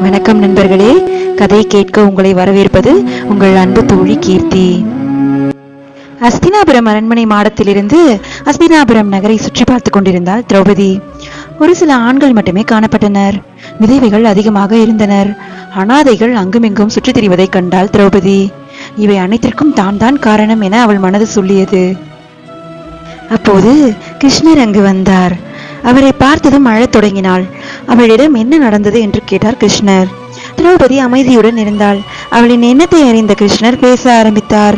வணக்கம் நண்பர்களே. கதை கேட்க உங்களை வரவேற்பது உங்கள் அன்பு தோழி கீர்த்தி. அஸ்தினாபுரம் அரண்மனை மாடத்திலிருந்து அஸ்தினாபுரம் நகரை சுற்றி பார்த்து கொண்டிருந்தாள் திரௌபதி. ஒரு சில ஆண்கள் மட்டுமே காணப்பட்டனர். விதவைகள் அதிகமாக இருந்தனர். அனாதைகள் அங்குமிங்கும் சுற்றித் திரிவதைக் கண்டாள் திரௌபதி. இவை அனைத்திற்கும் தான் தான் காரணம் என அவள் மனது சொல்லியது. அப்போது கிருஷ்ணர் அங்கு வந்தார். அவரை பார்த்ததும் அழத் தொடங்கினாள். அவளிடம் என்ன நடந்தது? என்று கேட்டார் கிருஷ்ணர். திரௌபதி அமைதியுடன் இருந்தாள். அவளின் எண்ணத்தை அறிந்த கிருஷ்ணர் பேச ஆரம்பித்தார்.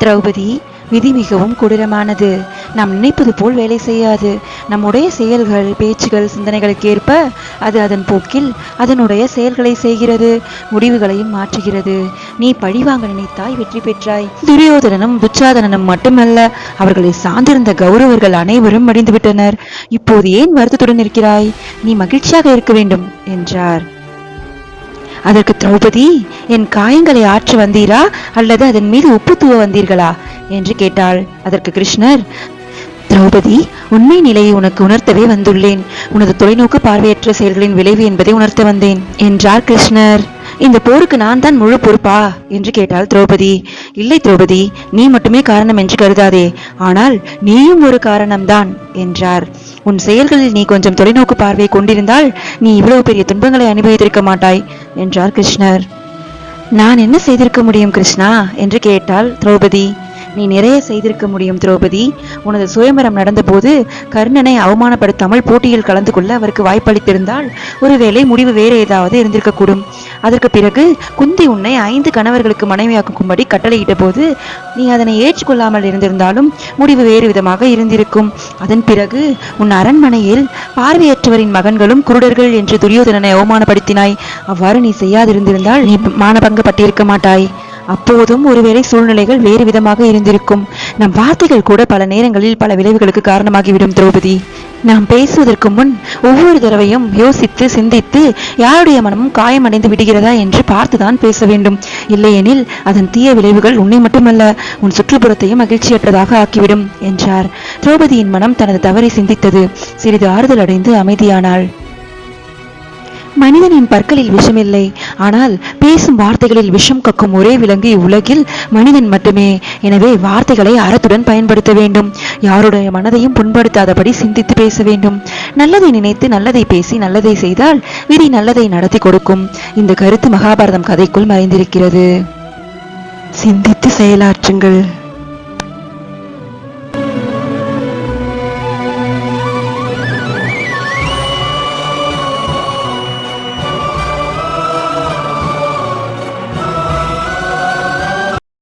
திரௌபதி விதி மிகவும் கொடூரமானது. நாம் நினைப்பது போல் வேலை செய்யாது. நம்முடைய செயல்கள் பேச்சுகள் சிந்தனைகளுக்கு ஏற்ப அது அதன் போக்கில் அதனுடைய செயல்களை செய்கிறது முடிவுகளையும் மாற்றுகிறது. நீ பழிவாங்க நினைத்தாய் வெற்றி பெற்றாய். துரியோதனனும் துச்சாதனனும் மட்டுமல்ல அவர்களை சார்ந்திருந்த கௌரவர்கள் அனைவரும் மடிந்துவிட்டனர். இப்போது ஏன் வருத்தத்துடன் இருக்கிறாய்? நீ மகிழ்ச்சியாக இருக்க வேண்டும் என்றார். அதற்கு திரௌபதி என் காயங்களை ஆற்ற வந்தீரா? அல்லது அதன் மீது உப்பு தூவ வந்தீர்களா? என்று கேட்டாள். அதற்கு கிருஷ்ணர் திரௌபதி உண்மை நிலையை உனக்கு உணர்த்தவே வந்துள்ளேன். உனது தொலைநோக்கு பார்வையற்ற செயல்களின் விளைவு என்பதை உணர்த்த வந்தேன் என்றார் கிருஷ்ணர். இந்த போருக்கு நான் தான் முழு பொறுப்பா? என்று கேட்டாள் திரௌபதி. இல்லை திரௌபதி நீ மட்டுமே காரணம் என்று கருதாதே. ஆனால் நீயும் ஒரு காரணம்தான் என்றார். உன் செயல்களில் நீ கொஞ்சம் தொலைநோக்கு பார்வை கொண்டிருந்தால் நீ இவ்வளவு பெரிய துன்பங்களை அனுபவித்திருக்க மாட்டாய் என்றார் கிருஷ்ணர். நான் என்ன செய்திருக்க முடியும் கிருஷ்ணா? என்று கேட்டாள் திரௌபதி. நீ நிறைய செய்திருக்க முடியும் திரௌபதி. உனது சுயம்பரம் நடந்தபோது கர்ணனை அவமானப்படுத்தாமல் போட்டியில் கலந்து கொள்ள அவருக்கு வாய்ப்பளித்திருந்தால் ஒருவேளை முடிவு வேறு ஏதாவது இருந்திருக்கக்கூடும். அதற்கு பிறகு குந்தி உன்னை ஐந்து கணவர்களுக்கு மனைவியாக்கும்படி கட்டளையிட்ட போது நீ அதனை ஏற்றுக்கொள்ளாமல் இருந்திருந்தாலும் முடிவு வேறு விதமாக இருந்திருக்கும். அதன் பிறகு உன் அரண்மனையில் பார்வையற்றவரின் மகன்களும் குருடர்கள் என்று துரியோதனனை அவமானப்படுத்தினாய். அவ்வாறு நீ செய்யாதிருந்திருந்தால் நீ மானபங்கப்பட்டிருக்க மாட்டாய். அப்போதும் ஒருவேளை சூழ்நிலைகள் வேறு விதமாக இருந்திருக்கும். நம் வார்த்தைகள் கூட பல நேரங்களில் பல விளைவுகளுக்கு காரணமாகிவிடும் திரௌபதி. நாம் பேசுவதற்கு முன் ஒவ்வொரு தடவையும் யோசித்து சிந்தித்து யாருடைய மனமும் காயமடைந்து விடுகிறதா என்று பார்த்துதான் பேச வேண்டும். இல்லையெனில் அதன் தீய விளைவுகள் உன்னை மட்டுமல்ல உன் சுற்றுப்புறத்தையும் மகிழ்ச்சியற்றதாக ஆக்கிவிடும் என்றார். திரௌபதியின் மனம் தனது தவறை சிந்தித்தது. சிறிது ஆறுதல் அடைந்து அமைதியானாள். மனிதனின் பற்களில் விஷமில்லை. ஆனால் பேசும் வார்த்தைகளில் விஷம் கக்கும் ஒரே விலங்கு இவ்வுலகில் மனிதன் மட்டுமே. எனவே வார்த்தைகளை அறத்துடன் பயன்படுத்த வேண்டும். யாருடைய மனதையும் புண்படுத்தாதபடி சிந்தித்து பேச வேண்டும். நல்லதை நினைத்து நல்லதை பேசி நல்லதை செய்தால் விதி நல்லதை நடத்தி கொடுக்கும். இந்த கருத்து மகாபாரதம் கதைக்குள் மறைந்திருக்கிறது. சிந்தித்து செயலாற்றுங்கள்.